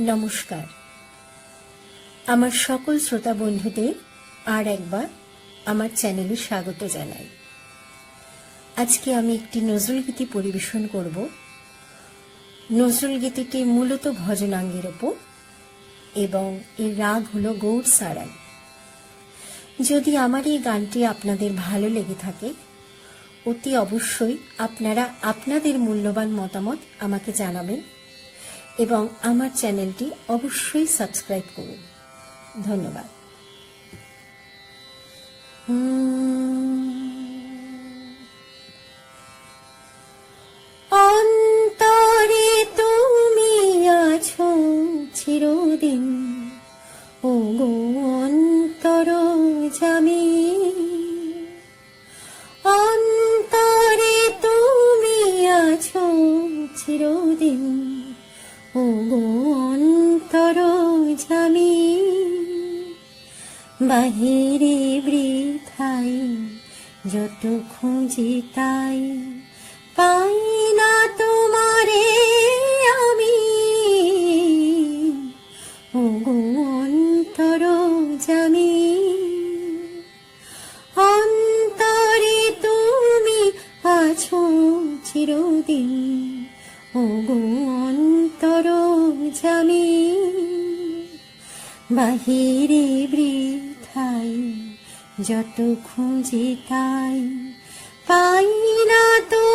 নমস্কার। আমার সকল শ্রোতা বন্ধুদের আর একবার আমার চ্যানেলে স্বাগত জানাই। আজকে আমি একটি নজরুল গীতি পরিবেশন করব। নজরুল গীতিটি মূলত ভজনাঙ্গের ওপর এবং এর রাগ হলো গৌর সারাই। যদি আমার এই গানটি আপনাদের ভালো লেগে থাকে, অতি অবশ্যই আপনারা আপনাদের মূল্যবান মতামত আমাকে জানাবেন এবং আমার চ্যানেলটি অবশ্যই সাবস্ক্রাইব করুন। ধন্যবাদ। অন্তরে তুমি আছো চিরদিন। ও গো অন্তর জামি। অন্তরে তুমি আছো চিরদিন। ও জামি বাহিরে বৃথাই, যত খুঁজি তাই পাই না তোমারে আমি। ও অন্তর জামি অন্তরে তুমি আছো চিরদিন। ও গো জামি বাহিরে বৃথাই যত খুঁজি তাই পাই না তোমারে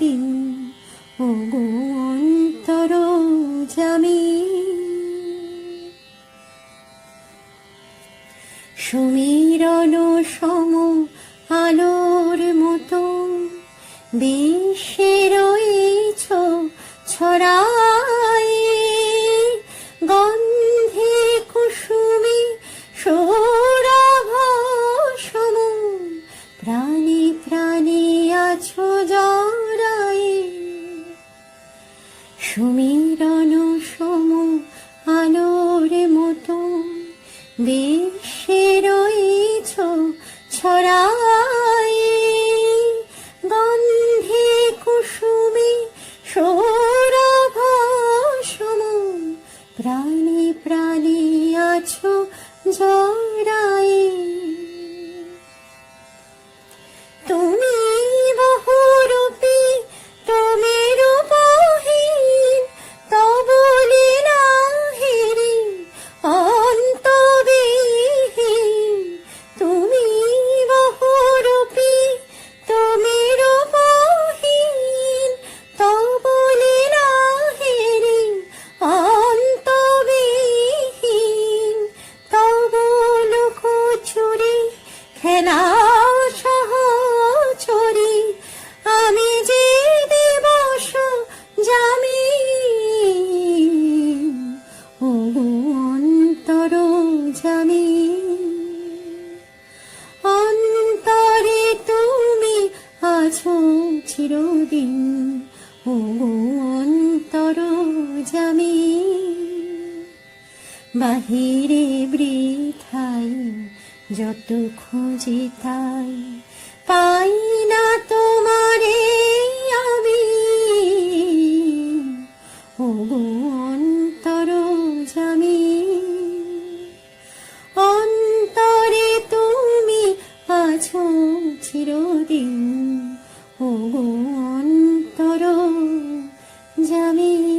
চিরদিন ও গো অন্তর জামি। সমীরণ সম আলোর মতো বিশ্বে ছড়াই বিশ্বে খেলা সহচরি। আমি যে দিবস জামি ও অন্তর জামি অন্তরে তুমি আছো চিরদিন, ও অন্তর জামি বাহিরে বৃথাই যত খুঁজি তাই পাই না তোমারে আমি। ও অন্তর জামি, অন্তরে তুমি আছো চিরদিন। ও অন্তর জামি।